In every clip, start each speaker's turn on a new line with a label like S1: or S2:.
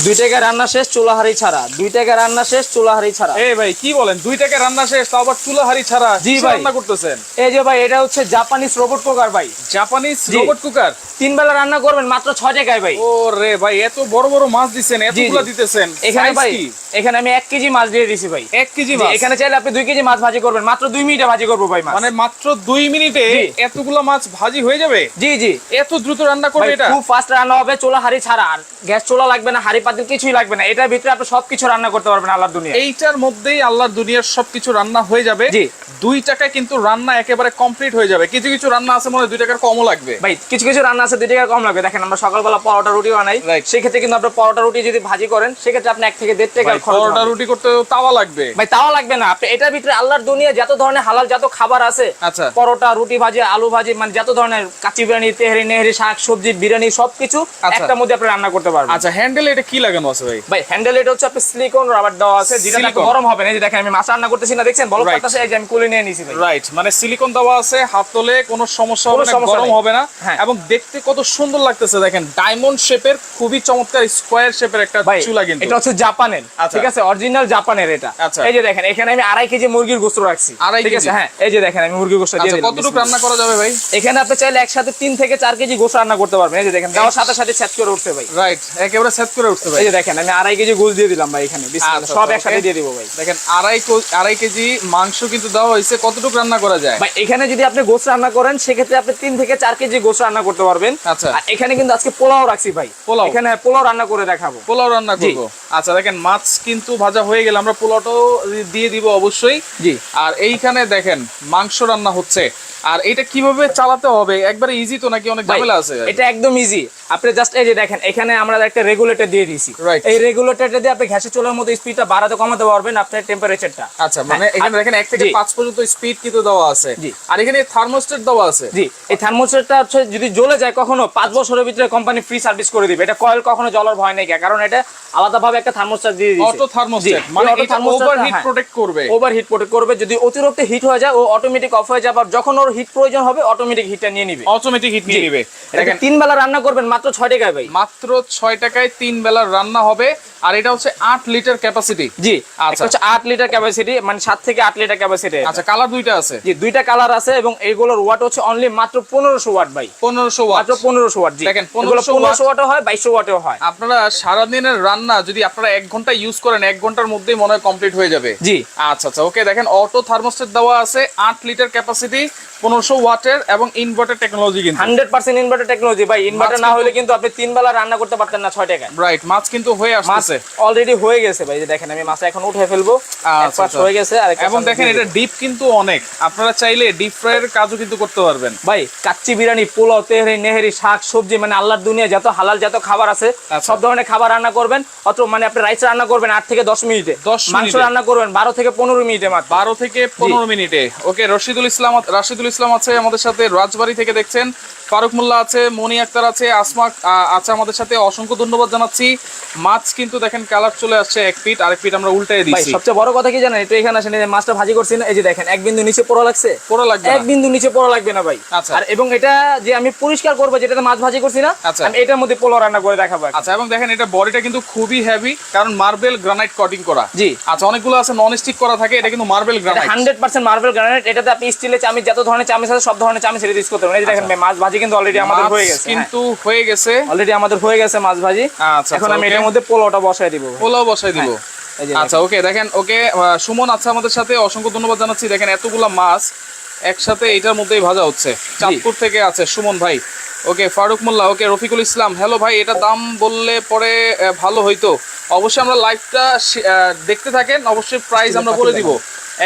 S1: দুই টাকা রান্না শেষ চুলাহারি ছাড়া। দুই টাকা রান্না শেষ চুলাহারি ছাড়া।
S2: এই ভাই কি বলেন? দুই টাকা রান্না শেষ তাও আবার চুলা ছাড়া
S1: জি ভাই।
S2: রান্না করতেছেন?
S1: এই যে ভাই এটা হচ্ছে জাপানিজ রোবট কুকার ভাই।
S2: জাপানিজ রোবট কুকার
S1: তিন বেলা রান্না করবেন মাত্র ছয় টাকায় ভাই।
S2: ও রে ভাই এত বড় বড় মাছ দিচ্ছেন এতগুলা দিতেছেন।
S1: এখানে ভাই এখানে আমি এক কেজি মাছ দিয়ে দিছি ভাই।
S2: এক কেজি মাছ?
S1: এখানে চাইলে আপনি দুই কেজি মাছ ভাজি করবেন মাত্র দুই মিনিটে ভাজি করব ভাই
S2: মানে মাত্র দুই মিনিটে। এতগুলা মাছ ভাজি হয়ে যাবে?
S1: জি জি।
S2: এত দ্রুত রান্না করবে এটা?
S1: খুব ফাস্ট রান্না হবে ছাড়া। আর গ্যাস চুলা লাগবে না হাড়ি পাতিল কিছুই লাগবে না। এটার ভিতরে আপনি সবকিছু রান্না করতে পারবেন আল্লাহর দুনিয়া
S2: এইটার মধ্যেই আল্লাহর দুনিয়ার সবকিছু রান্না হয়ে যাবে।
S1: জি।
S2: দুই টাকায় কিন্তু রান্না একেবারে কমপ্লিট হয়ে যাবে। কিছু কিছু রান্না আছে মনে হয় দুই টাকার কমও লাগবে।
S1: ভাই কিছু কিছু রান্না আছে দুই টাকা কম লাগবে। দেখেন আমরা সকালবেলা পরোটা রুটি বানাই. সেক্ষেত্রে কিন্তু আপনার পরোটা রুটি যদি ভাজি করেন সেক্ষেত্রে আপনি এক থেকে দেড় টাকা
S2: পরোটা রুটি করতে তাওয়া লাগবে।
S1: ভাই তাও লাগবে না। আপনি এটার ভিতরে আল্লাহর দুনিয়া যত ধরনের হালাল যত খাবার আছে
S2: আচ্ছা।
S1: পরোটা রুটি ভাজি আলু ভাজি মানে যত ধরনের কাচি বিরিয়ানি তেহারি নেহারি শাক সবজি বিরিয়ানি সবকিছু
S2: আচ্ছা।
S1: একটার মধ্যে আপনি রান্না করতে পারবেন।
S2: আচ্ছা হ্যান্ডেল এটা কি লাগানো আছে ভাই?
S1: ভাই হ্যান্ডেল এটা হচ্ছে আপনি সিলিকন রাবার দেওয়া আছে যেটা গরম হবে না। এই যে দেখেন আমি মাছ রান্না করতেছি না দেখছেন? বলো. পাতাছে এই যে আমি কুলে নিয়ে নিছি ভাই।
S2: রাইট মানে সিলিকন দেওয়া আছে হাত তোলে কোনো সমস্যা হবে না গরম হবে না।
S1: হ্যাঁ।
S2: এবং দেখতে কত সুন্দর লাগতেছে দেখেন। ডায়মন্ড শেপের খুবই চমৎকার স্কোয়ার শেপের একটা চুলা কিন্তু।
S1: এটা হচ্ছে জাপানের
S2: আচ্ছা।
S1: ঠিক আছে? অরিজিনাল জাপানের এটা।
S2: আচ্ছা।
S1: এই যে দেখেন এখানে আমি আড়াই কেজি মুরগির গোস্ত রাখছি
S2: আড়াই
S1: ঠিক আছে?
S2: কেজি?
S1: হ্যাঁ এই যে দেখেন আমি মুরগির গোস্ত দিয়ে
S2: আচ্ছা কতটুকু রান্না করা যাবে ভাই?
S1: এখানে আপনি চাইলে একসাথে তিন থেকে চার কেজি গোস্ত রান্না করতে পারবেন। এই যে দেখেন দেওয়ার সাথে সাথে সেট করে উঠছে ভাই।
S2: রাইট একেবারে সেট করে উঠতে ভাই
S1: এই যে দেখেন আমি আড়াই কেজি গোস দিয়ে দিলাম ভাই এখানে।
S2: আচ্ছা,
S1: সব
S2: আচ্ছা,
S1: একসাথে দিয়ে দিব ভাই।
S2: দেখেন আড়াই আড়াই কেজি মাংস কিন্তু দেওয়া হয়েছে। কতটুকু রান্না করা যায়?
S1: ভাই এখানে যদি আপনি গোস রান্না করেন সেক্ষেত্রে আপনি তিন থেকে চার কেজি গোস রান্না করতে পারবেন।
S2: আচ্ছা।
S1: আর এখানে কিন্তু আজকে পোলাও রাখছি ভাই।
S2: পোলাও?
S1: এখানে পোলাও রান্না করে দেখাবো।
S2: পোলাও রান্না। করব। আচ্ছা দেখেন মাছ কিন্তু ভাজা হয়ে গেলে আমরা পোলাওটাও দিয়ে দিব অবশ্যই।
S1: জি।
S2: আর এইখানে দেখেন মাংস রান্না হচ্ছে। আর এটা কীভাবে চালাতে হবে? একবারে ইজি তো নাকি? অনেক ঝামেলা আছে।
S1: এটা একদম ইজি আপনি জাস্ট এই যে দেখেন এখানে আমরা একটা রেগুলেটর দিয়ে দিয়েছি এই রেগুলেটরটা দিয়ে আপনি গ্যাসের চুলার মধ্যে স্পিডটা বাড়াতে কমাতে পারবেন আপনার টেম্পারেচারটা
S2: আচ্ছা মানে
S1: হ্যাঁ,
S2: এখানে দেখেন এক থেকে
S1: জি।
S2: পাঁচ পর্যন্ত স্পিড কিন্তু দেওয়া আছে। আর এখানে থার্মোস্টেট দেওয়া আছে।
S1: জি এই থার্মোস্টেটটা হচ্ছে যদি জ্বলে যায় কখনো পাঁচ বছরের ভিতরে কোম্পানি ফ্রি সার্ভিস করে দিবে। এটা কয়েল কখনো জ্বলার ভয় নেই কারণ এটা আলাদাভাবে একটা থার্মোস্টেট দিয়ে দিয়েছে।
S2: অটো থার্মোস্টেট মানে এটা ওভারহিট প্রোটেক্ট করবে।
S1: ওভারহিট প্রোটেক্ট করবে। যদি অতিরিক্ত হিট হয়ে যায় ও অটোমেটিক অফ হয়ে যাবে আর যখন ওর হিট প্রয়োজন হবে অটোমেটিক হিটটা নিয়ে নিবে।
S2: অটোমেটিক হিট নিয়ে নেবে।
S1: দেখেন তিন বেলা রান্না করবেন মাত্র ছয় টাকায় ভাই।
S2: মাত্র ছয় টাকায় তিন বেলার রান্না হবে। আর এটা হচ্ছে আট লিটার ক্যাপাসিটি
S1: জি
S2: আচ্ছা।
S1: হচ্ছে আট লিটার ক্যাপাসিটি মানে সাত থেকে আট লিটার ক্যাপাসিটি
S2: আচ্ছা কালার দুইটা আছে।
S1: জি দুইটা কালার আছে এবং এইগুলোর ওয়াট হচ্ছে অনলি মাত্র পনেরোশো ওয়াট ভাই।
S2: পনেরোশো ওয়াট
S1: মাত্র পনেরোশো ওয়াট জি।
S2: দেখেন, 1500
S1: পনেরোশো পনেরোশো ওয়াটও হয় বাইশশো ওয়াটেও হয়।
S2: আপনারা সারাদিনের রান্না যদি আপনারা এক ঘণ্টা ইউজ করেন এক ঘণ্টার মধ্যেই মনে হয় কমপ্লিট হয়ে যাবে।
S1: জি।
S2: আচ্ছা আচ্ছা ওকে দেখেন অটো থার্মোস্টেট দেওয়া আছে আট লিটার ক্যাপাসিটি পনেরোশো ওয়াটের এবং ইনভার্টার টেকনোলজি কিন্তু।
S1: হান্ড্রেড পার্সেন্ট ইনভার্টার টেকনোলজি ভাই। ইনভার্টার না হলে কিন্তু আপনি তিন বেলা রান্না করতে পারতেন না ছয় টাকায়।
S2: রাইট মাছ কিন্তু হয়ে
S1: মাছ
S2: আসতেছে
S1: অলরেডি হয়ে গেছে ভাই দেখেন আমি মাছ এখন উঠে ফেলব।
S2: আচ্ছা, আচ্ছা।
S1: হয়ে গেছে আর
S2: এবং দেখেন এটা ডিপ কিন্তু অনেক। আপনারা চাইলে ডিপ ফ্রাইয়ের কাজও কিন্তু করতে পারবেন।
S1: ভাই কাচ্চি বিরিয়ানি পোলাও তেহরি নেহেরি শাক সবজি মানে আল্লাহর দুনিয়া যত হালাল যত খাবার আছে
S2: আচ্ছা।
S1: সব ধরনের খাবার রান্না করবেন। অত মানে আপনি রাইস রান্না করবেন আট থেকে দশ মিনিটে।
S2: 10
S1: মাংস রান্না করবেন বারো থেকে পনেরো মিনিটে মাত্র।
S2: বারো থেকে পনেরো মিনিটে। ওকে রশিদুল ইসলাম রাশিদুল ইসলাম আছে আমাদের সাথে রাজবাড়ি থেকে দেখছেন। ফারুক মোল্লা আছে মনি আক্তার আছে আসমা আছে আমাদের সাথে। অসংখ্য ধন্যবাদ জানাচ্ছি। মাছ কিন্তু দেখেন কালার চলে আসছে এক পিট আরেক পিট আমরা উল্টাই দিচ্ছি
S1: সবচেয়ে বড় কথা কি জানেন? একটু এখানে আসেন মাছটা ভাজি করছি না এই যে দেখেন এক বিন্দু নিচে পড়া লাগছে।
S2: পড়া লাগবে
S1: এক বিন্দু নিচে পড়া লাগবে না ভাই।
S2: আচ্ছা।
S1: আর এবং এটা যে আমি পরিষ্কার করব যেটাতে মাছ ভাজি করছি না
S2: আচ্ছা।
S1: আমি এটার মধ্যে পোলাও রান্না করে দেখাবো।
S2: আচ্ছা এবং দেখেন এটা বডিটা কিন্তু খুবই হেভি কারণ মার্বেল গ্রানাইট কটিং করা।
S1: জি।
S2: আচ্ছা অনেকগুলো আছে নন স্টিক করা থাকে এটা কিন্তু marble granite
S1: hundred percent marble granite এটাতে আপনি স্টিলের চামিচ যত ধরনের চামিচ আছে সব ধরনের চামিচ ইউজ করতে পারেন এই যে দেখেন মাছ ভাজি কিন্তু অলরেডি আমাদের হয়ে গেছে হ্যাঁ।
S2: কিন্তু হয়ে গেছে।
S1: অলরেডি আমাদের হয়ে গেছে মাছ ভাজি।
S2: আচ্ছা,
S1: এখন আমি এটার মধ্যে পোলাওটা বসাই দিব
S2: পোলাও বসাই দিব। আচ্ছা ওকে দেখেন ওকে সুমন আছে আমাদের সাথে অসংখ্য ধন্যবাদ জানাচ্ছি। দেখেন এতগুলো মাছ একসাথে এটার মধ্যেই ভাজা হচ্ছে। চাঁদপুর থেকে আছে সুমন ভাই। Okay Faruk Molla okay Rafiqul Islam. Hello ভাই এটা দাম বললে পরে ভালো হইতো। অবশ্যই আমরা লাইভটা দেখতে থাকেন। অবশ্যই প্রাইস আমরা বলে দিব।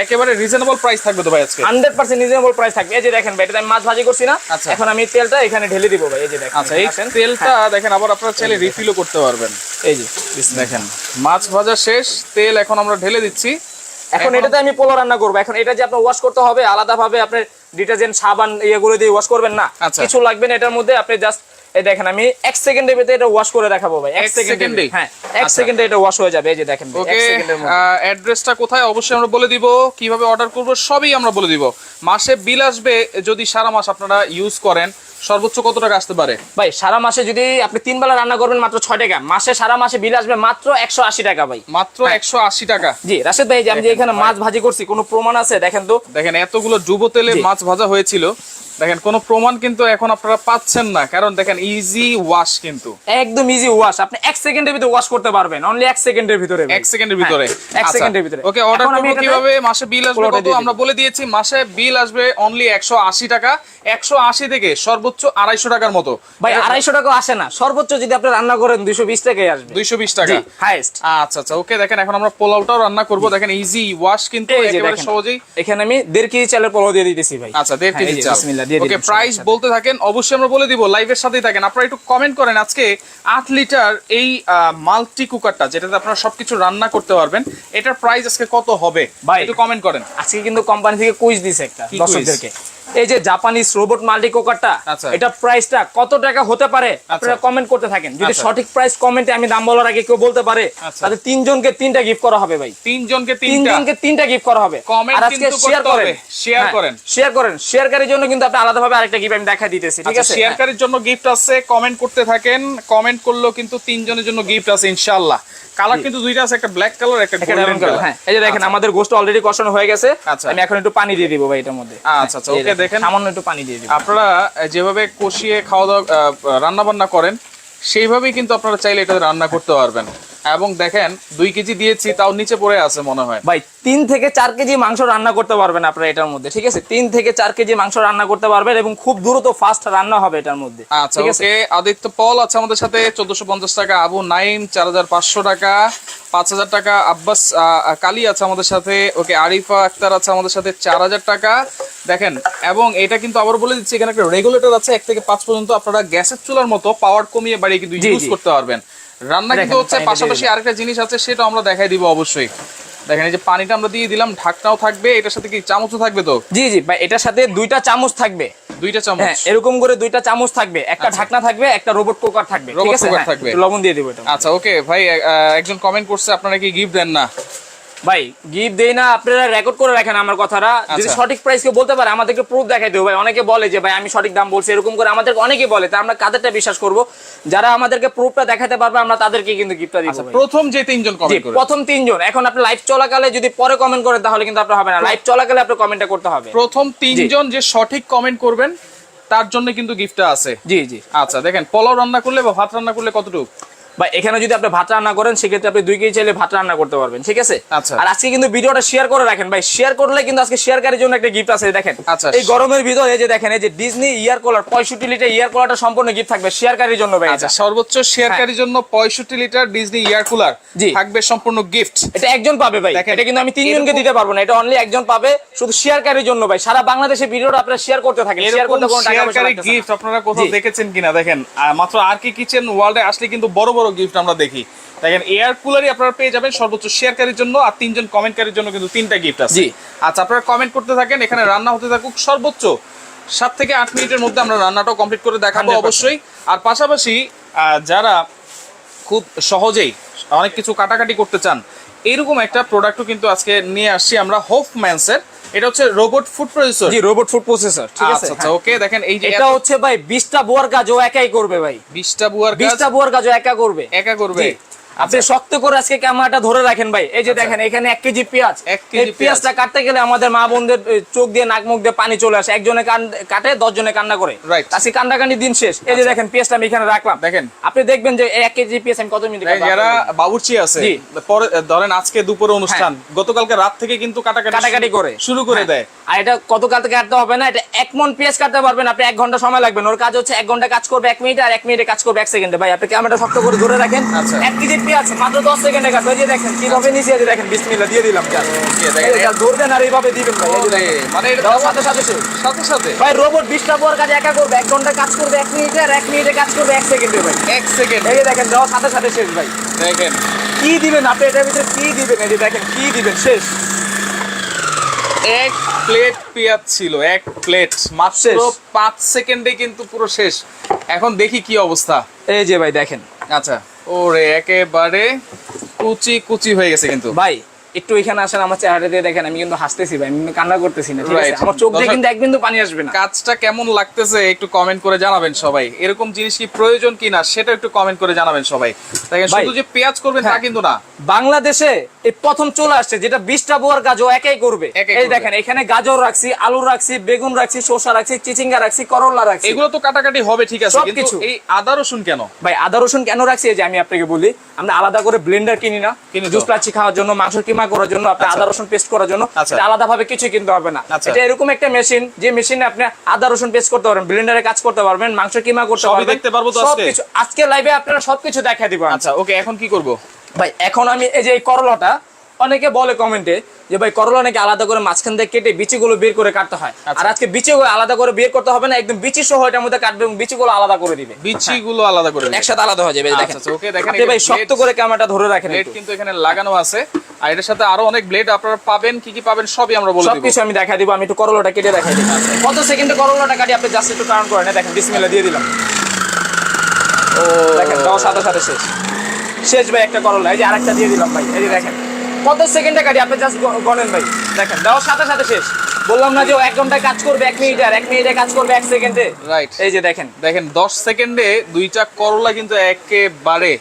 S2: একেবারে রিজনেবল প্রাইস থাকবে তো ভাই আজকে?
S1: হান্ড্রেড পার্সেন্ট রিজনেবল প্রাইস থাকবে। এই যে দেখেন ভাই এটা আমি মাছ ভাজি করছি না।
S2: আচ্ছা।
S1: এখন আমি তেলটা এখানে ঢেলে দিব ভাই। এই যে দেখেন
S2: আচ্ছা এই তেলটা দেখেন আবার আপনারা চাইলে রিফিলও করতে পারবেন।
S1: এই যে
S2: দেখেন মাছ ভাজা শেষ তেল এখন আমরা ঢেলে দিচ্ছি।
S1: এখন এটাতে আমি পোলা রান্না করব এখন এটা যে আপনার ওয়াশ করতে হবে আলাদা ভাবে আপনার ডিটারজেন্ট সাবান ইয়েগুলো দিয়ে ওয়াশ করবেন না
S2: আচ্ছা।
S1: কিছু লাগবে না এটার মধ্যে আপনি জাস্ট এই দেখেন আমি এক সেকেন্ডের ভিতরে এটা ওয়াশ করে দেখাবো ভাই। এক সেকেন্ডে হ্যাঁ এক
S2: আচ্ছা।
S1: সেকেন্ডে এটা ওয়াশ হয়ে যাবে এই যে দেখেন
S2: ওকে অ্যাড্রেসটা কোথায়? অবশ্যই আমরা বলে দিব। কীভাবে অর্ডার করব সবই আমরা বলে দিব। মাসে বিল আসবে যদি সারা মাস আপনারা ইউজ করেন সর্বোচ্চ কত টাকা আসতে পারে?
S1: ভাই সারা মাসে যদি আপনি তিন বেলা রান্না করবেন মাত্র ছয় টাকা মাসে সারা মাসে বিল আসবে মাত্র একশো আশি টাকা ভাই।
S2: মাত্র একশো আশি টাকা।
S1: জি রাশেদ ভাই যে আমি যে এখানে মাছ ভাজি করছি কোনো প্রমাণ আছে? দেখেন তো।
S2: দেখেন এতগুলো ডুবো তেলে মাছ ভাজা হয়েছিল। দেখেন কোনো প্রমাণ কিন্তু এখন আপনারা পাচ্ছেন না। কারণ দেখেন ইজি ওয়াশ কিন্তু।
S1: একদম ইজি ওয়াশ আপনি এক সেকেন্ডের ভিতরে ওয়াশ করতে পারবেন। অনলি এক সেকেন্ডের ভিতরে ভাই।
S2: এক সেকেন্ডের ভিতরে।
S1: হ্যাঁ, এক সেকেন্ডের ভিতরে।
S2: ওকে অর্ডার করব কীভাবে? মাসে বিল আসবে কত? আমরা বলে দিয়েছি মাসে বিল আসবে অনলি একশো আশি টাকা। একশো আশি থেকে সর্বোচ্চ আড়াইশো টাকার মতো।
S1: ভাই আড়াইশো টাকা আসে না। সর্বোচ্চ যদি আপনি রান্না করেন দুইশো বিশ টাকাই আসবে।
S2: দুইশো বিশ টাকা।
S1: জি হাইস্ট
S2: আচ্ছা আচ্ছা। ওকে দেখেন এখন আমরা পোলাওটাও রান্না করব। দেখেন ইজি ওয়াশ কিন্তু একেবারে। সহজেই
S1: এখানে আমি দেড় কেজি চালের পোলাও দিয়ে দিতেছি ভাই।
S2: আচ্ছা দেড়
S1: হ্যাঁ,
S2: কেজি চাল।
S1: বিসমিল্লাহ, দিয়ে
S2: ওকে প্রাইস বলতে থাকেন অবশ্যই আমরা বলে দিব লাইভের সাথেই থাকেন। আপনারা একটু কমেন্ট করেন আজকে আট লিটার এই মাল্টি কুকারটা যেটাতে আপনারা সবকিছু রান্না করতে পারবেন এটার প্রাইস আজকে কত হবে। একটু কমেন্ট করেন।
S1: আজকে কিন্তু কোম্পানি থেকে কুইজ দিছে একটা দর্শকদেরকে। এই যে জাপানিজ রোবট মাল্টি কুকারটা
S2: আচ্ছা।
S1: এটা প্রাইসটা কত টাকা হতে পারে আপনারা কমেন্ট করতে থাকেন যদি
S2: আচ্ছা।
S1: সঠিক প্রাইস কমেন্টে আমি দাম বলার আগে কেউ বলতে পারে
S2: আচ্ছা।
S1: তাহলে তিনজনকে তিনটা গিফট করা হবে ভাই
S2: তিনজনকে তিনটা
S1: তিনজনকে তিনটা গিফট করা হবে আর আজকে শেয়ার করেন
S2: হবে। Share করেন।
S1: শেয়ার করেন শেয়ারকারীর জন্য কিন্তু আপনি আলাদাভাবে আরেকটা গিফট আমি দেখা দিতেছি ঠিক
S2: আচ্ছা
S1: আছে হ্যাঁ।
S2: শেয়ারকারীর জন্য গিফট আছে কমেন্ট করতে থাকেন কমেন্ট করলেও কিন্তু তিনজনের জন্য গিফট আছে ইনশাআল্লাহ কালার কিন্তু দুইটা আছে একটা ব্ল্যাক কালার একটা গোল্ডেন কালার
S1: হ্যাঁ এই যে দেখেন আমাদের গোস্ট অলরেডি কষানো হয়ে গেছে।
S2: আচ্ছা।
S1: আমি এখন একটু পানি দিয়ে দিব ভাই এটার মধ্যে।
S2: আচ্ছা, আচ্ছা, ওকে, দেখেন।
S1: সামান্য একটু পানি দিয়ে দিব।
S2: আপনারা যেভাবে কষিয়ে খাওয়া দাওয়া রান্না বান্না করেন সেইভাবেই কিন্তু আপনারা চাইলে এটা রান্না করতে পারবেন। এবং দেখেন দুই কেজি দিয়েছি তাও নিচে পড়ে আছে মনে হয়।
S1: ভাই তিন থেকে চার কেজি মাংস রান্না করতে পারবেন আপনারা এটার মধ্যে ঠিক আছে? তিন থেকে চার কেজি মাংস রান্না করতে পারবেন এবং খুব দ্রুত ফাস্ট রান্না হবে এটার মধ্যে
S2: আচ্ছা ওকে আদিত্য পল আছে আমাদের সাথে চোদ্দশো পঞ্চাশ টাকা আবু নাইম চার হাজার পাঁচশো টাকা পাঁচ হাজার টাকা আব্বাস কালী আছে আমাদের সাথে ওকে আরিফা আক্তার আছে আমাদের সাথে চার হাজার টাকা। দেখেন এবং এটা কিন্তু আবার বলে দিচ্ছি এখানে একটা রেগুলেটর আছে এক থেকে পাঁচ পর্যন্ত আপনারা গ্যাসের চুলার মতো পাওয়ার কমিয়ে বাড়িয়ে কিন্তু ইউজ করতে পারবেন। রান্না কিন্তু হচ্ছে পাশাপাশি আরেকটা জিনিস আছে সেটা আমরা দেখাই দিব অবশ্যই। দেখেন এই যে পানিটা আমরা দিয়ে দিলাম ঢাকনাও থাকবে এটার সাথে কি চামচও থাকবে তো?
S1: জি জি ভাই এটার সাথে দুইটা চামচ থাকবে।
S2: দুইটা চামচ।
S1: হ্যাঁ এরকম করে দুইটা চামচ থাকবে একটা
S2: আচ্ছা।
S1: ঢাকনা থাকবে একটা রোবট কুকার থাকবে ঠিক
S2: কুকার
S1: হ্যাঁ,
S2: থাকবে।
S1: লবণ দিয়ে দেবো এটা।
S2: আচ্ছা ওকে ভাই একজন কমেন্ট করছে আপনারা কি গিফট দেন না?
S1: ভাই গিফট দেই না আপনারা রেকর্ড করে রাখেন আমার কথাটা। যদি
S2: আচ্ছা।
S1: সঠিক প্রাইস কেউ বলতে পারে আমাদেরকে প্রুফ দেখাই দেবো ভাই অনেকে বলে যে ভাই আমি সঠিক দাম বলছি এরকম করে আমাদেরকে অনেকে বলে তা আমরা কাদেরটা বিশ্বাস করব? যারা আমাদেরকে প্রুফটা দেখাতে পারবে আমরা তাদেরকে কিন্তু গিফটটা দিব
S2: আচ্ছা প্রথম যে তিনজন কমেন্ট করে
S1: প্রথম তিনজন। এখন আপনি লাইভ চলাকালে যদি পরে কমেন্ট করেন তাহলে কিন্তু আপনার হবে না। লাইভ চলাকালে আপনার কমেন্টটা করতে হবে।
S2: প্রথম তিনজন যে সঠিক কমেন্ট করবেন তার জন্য কিন্তু গিফটটা আছে।
S1: জি জি।
S2: আচ্ছা দেখেন পোলাও রান্না করলে বা ভাত রান্না করলে কতটুকু?
S1: বা এখানে যদি আপনি ভাত রান্না করেন সেক্ষেত্রে আপনি দুই কেজি চাইলে ভাত রান্না করতে পারবেন ঠিক আছে?
S2: আচ্ছা।
S1: আর আজকে কিন্তু ভিডিওটা শেয়ার করে রাখেন। ভাই শেয়ার করলে কিন্তু আজকে শেয়ারকারীর জন্য একটা গিফট আছে দেখেন।
S2: আচ্ছা।
S1: এই গরমের ভিতরে এই যে দেখেন এই যে ডিজনি ইয়ার কুলার পঁয়ষট্টি লিটার ইয়ার কুলারটা সম্পূর্ণ গিফট থাকবে শেয়ারকারীর জন্য ভাই
S2: আচ্ছা। সর্বোচ্চ শেয়ারকারীর জন্য পঁয়ষট্টি লিটার ডিজনি ইয়ার কুলার থাকবে সম্পূর্ণ গিফট
S1: এটা একজন পাবে ভাই। এটা কিন্তু আমি তিনজনকে দিতে পারব না এটা অনলি একজন পাবে শুধু শেয়ারকারীর জন্য ভাই। সারা বাংলাদেশে ভিডিওটা আপনারা শেয়ার করতে থাকেন শেয়ার করতে কোনো টাকা পয়সা।
S2: গিফট আপনারা কোথাও দেখেছেন কিনা? দেখেন মাত্র আর কি কিচেন ওয়ার্ল্ডে আসলে কিন্তু বড় বড় গিফট আমরা দেখি। দেখেন এয়ার কুলারই আপনারা পেয়ে যাবেন সর্বোচ্চ শেয়ারকারীর জন্য আর তিনজন কমেন্টকারীর জন্য কিন্তু তিনটা গিফট আছে।
S1: জি।
S2: আচ্ছা আপনারা কমেন্ট করতে থাকেন এখানে রান্না হতে থাকুক সর্বোচ্চ সাত থেকে আট মিনিটের মধ্যে আমরা রান্নাটাও কমপ্লিট করে দেখাবো অবশ্যই। আর পাশাপাশি যারা খুব সহজেই অনেক কিছু কাটাকাটি করতে চান এরকম একটা প্রোডাক্টও কিন্তু আজকে নিয়ে আসছি আমরা হোপ ম্যান্সের এটা হচ্ছে রোবট ফুড প্রসেসর
S1: জি রোবট ফুড প্রসেসর ঠিক আছে?
S2: আচ্ছা আচ্ছা
S1: হ্যাঁ।
S2: ওকে দেখেন এই যে
S1: এটা হচ্ছে ভাই বিশটা বোয়ার কাজ ও একাই করবে ভাই।
S2: বিশটা বুয়ার কাজ
S1: 20টা বুয়ার কাজ ও একা করবে।
S2: একা করবে।
S1: আপনি শক্ত করে আজকে ক্যামেরাটা ধরে রাখেন ভাই। এই যে দেখেন এখানে এক কেজি পেঁয়াজ। এই পেঁয়াজটা কাটতে গেলে আমাদের মা বোনদের চোখ দিয়ে নাক মুখ দিয়ে পানি চলে আসে। একজনে কাটে দশ জনে কান্না করে। আজকে কান্নাকানি দিন শেষ। এই যে দেখেন পেঁয়াজটা আমি এখানে রাখলাম।
S2: দেখেন।
S1: আপনি দেখবেন যে এক কেজি পেঁয়াজ আমি কত মিনিট
S2: যারা বাবুর্চি আছে পরে ধরেন আজকে দুপুরে অনুষ্ঠান গতকালকে রাত থেকে কিন্তু কাটাকাটি
S1: করে।
S2: শুরু করে
S1: হ্যাঁ।
S2: দেয়।
S1: আর এটা কত কাল থেকে কাটতে হবে না এটা এক মন পেঁয়াজ কাটতে পারবেন আপনি এক ঘণ্টা সময় লাগবে ওর কাজ হচ্ছে এক ঘণ্টা কাজ করবে এক মিনিট আর এক মিনিটে কাজ করবে এক সেকেন্ডে। ভাই আপনি ক্যামেরাটা শক্ত করে ধরে রাখেন।
S2: আচ্ছা।
S1: এক কেজি পেঁয়াজ মাত্র দশ সেকেন্ডে কাটবে। এই যে দেখেন কীভাবে নিচে যে দেখেন দিয়ে দিলাম ধরবেন আর এইভাবে দিবেন ভাই।
S2: মানে
S1: সাথে সাথে
S2: সাথে সাথে
S1: ভাই রোবট বিশটা পর কাজ একা করবে এক ঘণ্টা কাজ করবে এক মিনিটে আর এক মিনিটে কাজ করবে এক সেকেন্ডে ভাই।
S2: এক সেকেন্ড
S1: এই দেখেন সাথে সাথে শেষ ভাই।
S2: দেখেন।
S1: কি দিবেন আপনি? এটার ভিতরে কি দিবেন? এই যে দেখেন কি দিবেন? শেষ।
S2: এক প্লেট পেঁয়াজ ছিল এক প্লেট মাত্র পাঁচ সেকেন্ডে কিন্তু পুরো শেষ। এখন দেখি কি অবস্থা।
S1: এই যে ভাই দেখেন।
S2: আচ্ছা। ওরে একেবারে কুচি কুচি হয়ে গেছে কিন্তু।
S1: ভাই একটু এখানে আসেন আমার চেহারা দিয়ে দেখেন আমি কিন্তু হাসতেছি ভাই আমি কান্না করতেছি না ঠিক আছে? আমার চোখ দিয়ে কিন্তু এক বিন্দু পানি আসবে না।
S2: কাজটা কেমন লাগতেছে একটু কমেন্ট করে জানাবেন সবাই। এরকম জিনিস কি প্রয়োজন কিনা সেটা একটু কমেন্ট করে জানাবেন সবাই। দেখেন শুধু যে পেঁয়াজ করবেন তা
S1: হ্যাঁ।
S2: কিন্তু না।
S1: বাংলাদেশে এই প্রথম চলে আসছে যেটা বিশটা বোয়ার গাজর একাই করবে। এই দেখেন এখানে গাজর রাখছি আলু রাখছি বেগুন রাখছি শসা রাখছি চিচিঙ্গা রাখছি করলা রাখছি।
S2: এগুলো তো কাটাকাটি হবে ঠিক আছে কিন্তু এই আদা রসুন কেন?
S1: ভাই আদা রসুন কেন রাখছি? এই যে আমি আপনাকে বলি আমরা আলাদা করে ব্লেন্ডার কিনি না।
S2: কিনি তো।
S1: জুস প্লাচি খাওয়ার জন্য মাংস কিমা করার জন্য আপনি আদা রসুন পেস্ট করার জন্য
S2: আচ্ছা।
S1: এটা আলাদা ভাবে কিছু কিনতে হবে না
S2: আচ্ছা।
S1: এটা এরকম একটা মেশিন যে মেশিনে আপনি আদা রসুন পেস্ট করতে পারবেন ব্লেন্ডারে কাজ করতে পারবেন মাংস কিমা করতে পারবেন
S2: দেখতে পারব তো আজকে?
S1: আজকে লাইভে আপনারা সবকিছু দেখা দিব
S2: আচ্ছা ওকে এখন কি করব
S1: ভাই এখন আমি এই যে করলাটা অনেকে বলে কমেন্টে যে ভাই করলা নাকি আলাদা করে মাঝখান থেকে কেটে বিচিগুলো বের করে কাটতে হয়।
S2: আচ্ছা।
S1: আর আজকে বিচিগুলো আলাদা করে বের করতে হবে না একদম বিচি সহ এটার মধ্যে কাটবে এবং বিচিগুলো আলাদা করে দিবে।
S2: বিচিগুলো আলাদা করে
S1: একসাথে আলাদা হয়ে যাবে
S2: আচ্ছা,
S1: দেখেন।
S2: আচ্ছা, okay, দেখেন
S1: ভাই শক্ত করে ক্যামেরাটা ধরে রাখেন
S2: কিন্তু এখানে লাগানো আছে। আর এটার সাথে আরও অনেক ব্লেড আপনারা পাবেন কি কি পাবেন সবই আমরা বলে দিব।
S1: সবকিছু আমি দেখা দিব আমি একটু করলাটা কেটে দেখাই দিব কত সেকেন্ডে করলাটা কাটি আপনি জাস্ট একটু টার্ন করেন দেখেন বিসমিল্লাহ দিয়ে দিলাম।
S2: ও।
S1: দেখেন দেওয়ার সাথে সাথে শেষ। শেষ ভাই একটা করলা এই যে আরেকটা দিয়ে দিলাম ভাই এই যে দেখেন। কত সেকেন্ডে কাটি আপনি জাস্ট গণেন ভাই। দেখেন দেওয়ার সাথে সাথে শেষ। বললাম না যে ও এক ঘন্টায় কাজ করবে এক মিনিটে আর এক মিনিটে কাজ করবে এক সেকেন্ডে।
S2: রাইট
S1: এই যে দেখেন।
S2: দেখেন 10 সেকেন্ডে দুইটা করলা কিন্তু একেবারে